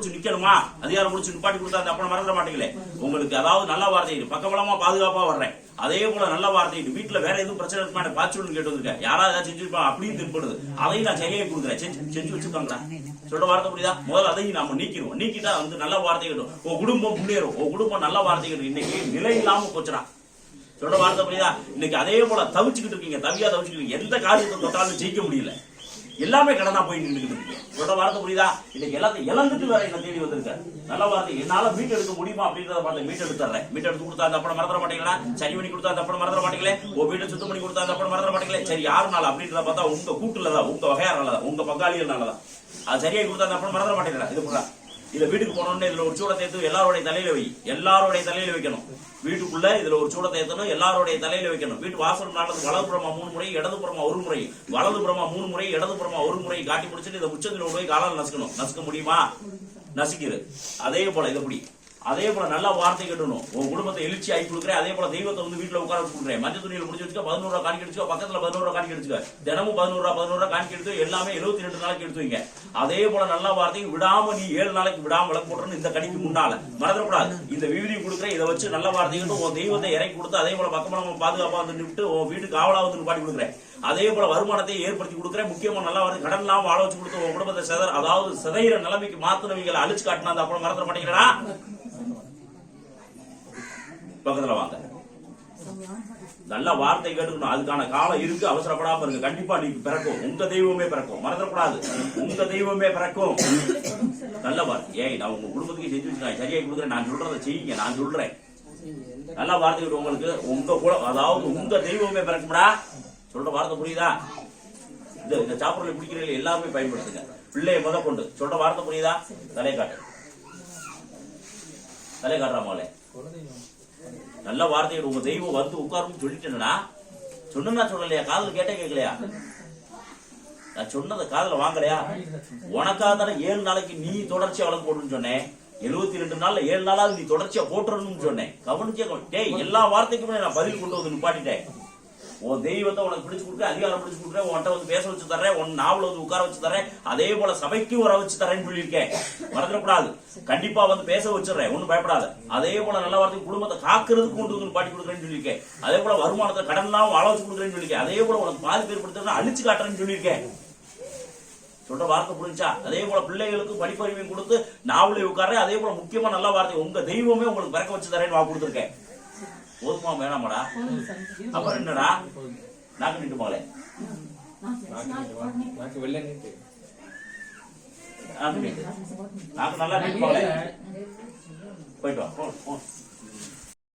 முடிச்சு நிக்கணுமா? அதிகாரம் முடிச்சு நிப்பாட்டி கொடுத்தா அந்த அப்பனை மறந்துட மாட்டீங்களே? உங்களுக்கு அதாவது நல்ல வார்த்தை பக்கபலமா பாதுகாப்பா வர்றேன். அதே போல நல்ல வார்த்தை வீட்டுல வேற எதுவும் பிரச்சனை இருக்குமா? எனக்கு பாய்ச்சல் கேட்டு வந்திருக்கேன். யாராவது ஏதாவது செஞ்சிருப்பா அப்படியும் திருப்படுது அதையும் நான் சரியாக கொடுக்குறேன் செஞ்சு செஞ்சு வச்சுக்கோங்களா. சொல்ற வார்த்தை புரியுதா? முதல்ல அதையும் நாம நீக்கிடுவோம். நீக்கிட்டா வந்து நல்ல வார்த்தை கேட்டும். உன் குடும்பம் முன்னேறும். உன் குடும்பம் நல்ல வார்த்தை கேட்டும். இன்னைக்கு நிலை இல்லாம போச்சுடா. சொல்ற வார்த்தை புரியுதா? இன்னைக்கு அதே போல தவிச்சுக்கிட்டு இருக்கீங்க. தவியா தவிச்சுக்கிட்டு எந்த காரியத்தை தொட்டாலும் ஜெயிக்க முடியல. எல்லாமே கடனா போயிட்டு நின்றுட்டு சொல்ற வார்த்தை புரியுதா? இன்னைக்கு எல்லாத்தையும் இழந்துட்டு வேற என்ன தேடி வந்திருக்க நல்ல வார்த்தை. என்னால மீட் எடுக்க முடியுமா அப்படின்றத பார்த்து மீட் எடுத்துறேன் மீட் எடுத்து கொடுத்தா அந்த அப்படம் மறந்துட மாட்டீங்களா? சரி பண்ணி கொடுத்தா அந்த அப்படம் மறந்துட மாட்டீங்களே? உங்க வீட்டை சுத்தம் பண்ணி கொடுத்தா அந்த அப்படம் மறந்துட மாட்டீங்களே? சரி யாருனால அப்படின்றத பார்த்தா உங்க கூட்டுலதான் உங்க வகையாரனாலதான் உங்க பங்காளிகள்னாலதான். அது சரியா கொடுத்தா அந்த அப்படம் மறந்துட மாட்டேங்கிறா இது புறா இதுல வீட்டுக்கு போனோம்னு இதுல ஒரு சூட தேத்து எல்லாருடைய தலையில வை. எல்லாருடைய தலையில வைக்கணும். வீட்டுக்குள்ள இதுல ஒரு சூட தேத்தணும் எல்லாருடைய தலையில வைக்கணும். வீட்டு வாசல் நாளது வலதுபுறமா மூணு முறை இடதுபுறமா ஒரு முறை. வலதுபுறமா மூணு முறை இடதுபுறமா ஒரு முறை காட்டி பிடிச்சிட்டு இதை உச்சத்தில் போய் காலால் நசுக்கணும். நசுக்க முடியுமா? நசுக்கிரு. அதே போல இதை பிடி அதே போல நல்ல வார்த்தை கட்டணும். உன் குடும்பத்தை எழுச்சி ஆகி கொடுக்குறேன். அதே போல தெய்வத்தை வந்து வீட்டுல உட்கார வச்சு கொடுக்குறேன். மஞ்சள் துணியில் முடிச்சு வச்சுக்க பதினோரு ரூபா காணிக்க எடுத்துக்கோ. பக்கத்துல பதினோரு ரூபா காணிக்க எடுத்துக்க. தினமும் பதினோரு ரூபா பதினோரு ரூபா காணிக்க எடுத்து எல்லாமே எழுபத்தி ரெண்டு நாளைக்கு எடுத்து வைங்க. அதே போல நல்ல வார்த்தை விடாம நீ ஏழு நாளைக்கு விடாம விளக்கு போட்டுறன்னு இந்த கடிக்கு முன்னால மறந்துடக்கூடாது. இந்த விவிதி கொடுக்குறேன். இதை வச்சு நல்ல வார்த்தை கட்டு. உன் தெய்வத்தை இறக்கி கொடுத்து அதே போல பக்கமா நம்ம பாதுகாப்பா வந்து நின்று உன் வீட்டுக்கு காவலா வந்து பாட்டி கொடுக்குறேன். அதே போல வருமானத்தை ஏற்படுத்தி கொடுக்குறேன். முக்கியமா நல்லா வருது கடன் இல்லாம வாழ வச்சு கொடுத்து உன் குடும்பத்தை செதற அதாவது சிதையிற நிலைமைக்கு மாத்தினவங்களை அழிச்சு காட்டினா அந்த அப்புறம் மறந்துட மாட்டேங்கிறா பக்கத்துல வாங்க. நல்ல வார்த்தை கேட்டுக்கணும். அதுக்கான காலம் இருக்கு. அவசரப்படாம இருங்க. கண்டிப்பா நீ பிறக்கும். உங்க தெய்வமே பிறக்கும். மறந்துடக்கூடாது. உங்க தெய்வமே பிறக்கும். நல்ல வார்த்தை. ஏய் நான் உங்க குடும்பத்துக்கு செஞ்சு வச்சு சரியா கொடுக்குறேன். நான் சொல்றதை செய்யுங்க. நான் சொல்றேன். நல்ல வார்த்தை உங்களுக்கு உங்க கூட அதாவது உங்க தெய்வமே பிறக்கும்டா. சொல்ற வார்த்தை புரியுதா? இந்த இந்த சாப்பிடல பிடிக்கிறீங்க எல்லாருமே பயன்படுத்துங்க. பிள்ளைய முத கொண்டு. சொல்ற வார்த்தை புரியுதா? தலை காட்டு. தலையை காட்டுறா மோளே நல்ல வார்த்தைகள் உங்க தெய்வம் வந்து உட்காரும் சொல்லிட்டேன்னா சொன்னா சொல்லலையா? காதுல கேட்டே கேட்கலையா? நான் சொன்னதை காதல வாங்கலையா? உனக்காக தானே ஏழு நாளைக்கு நீ தொடர்ச்சியா வழக்கு போடுன்னு சொன்னேன். எழுபத்தி ரெண்டு நாள்ல ஏழு நாளாவது நீ தொடர்ச்சியா போட்டுறணும்னு சொன்னேன். கவனிச்சே டேய் எல்லா வார்த்தைக்குமே நான் பதில் கொண்டு வந்து நிப்பாட்டிட்டேன். உன் தெய்வத்தை உனக்கு பிடிச்சு கொடுக்க அதிகாரம் பிடிச்சு கொடுக்குறேன் உன்கிட்ட வந்து பேச வச்சு தர்றேன் உன் நாவல வந்து உட்கார வச்சு தர்றேன் அதே போல சபைக்கு வர வச்சு தரேன்னு சொல்லியிருக்கேன். மறந்துடக்கூடாது. கண்டிப்பா வந்து பேச வச்சிடுறேன் ஒன்னும் பயப்படாத. அதே போல நல்ல வார்த்தை குடும்பத்தை காக்கிறதுக்கு கொண்டு வந்து பாட்டி கொடுக்குறேன்னு சொல்லியிருக்கேன். அதே போல வருமானத்தை கடன்லாம் வாழ வச்சு கொடுக்குறேன்னு சொல்லியிருக்கேன். அதே போல உனக்கு பாதிப்பு ஏற்படுத்துறேன் அழிச்சு காட்டுறேன்னு சொல்லியிருக்கேன். சொல்ற வார்த்தை புரிஞ்சா அதே போல பிள்ளைகளுக்கு படிப்பறிவையும் கொடுத்து நாவலே உட்கார அதே போல முக்கியமா நல்ல வார்த்தை உங்க தெய்வமே உங்களுக்கு பிறக்க வச்சு தரேன்னு வா கொடுத்துருக்கேன். போதுமா வேணாமாடா? அப்புறம் என்னடா? நாக்கு நின்று போங்களே நாக்கு வெள்ள நீட்டு நாக்கு நல்லா நின்று போங்களே போயிட்டு வா போ.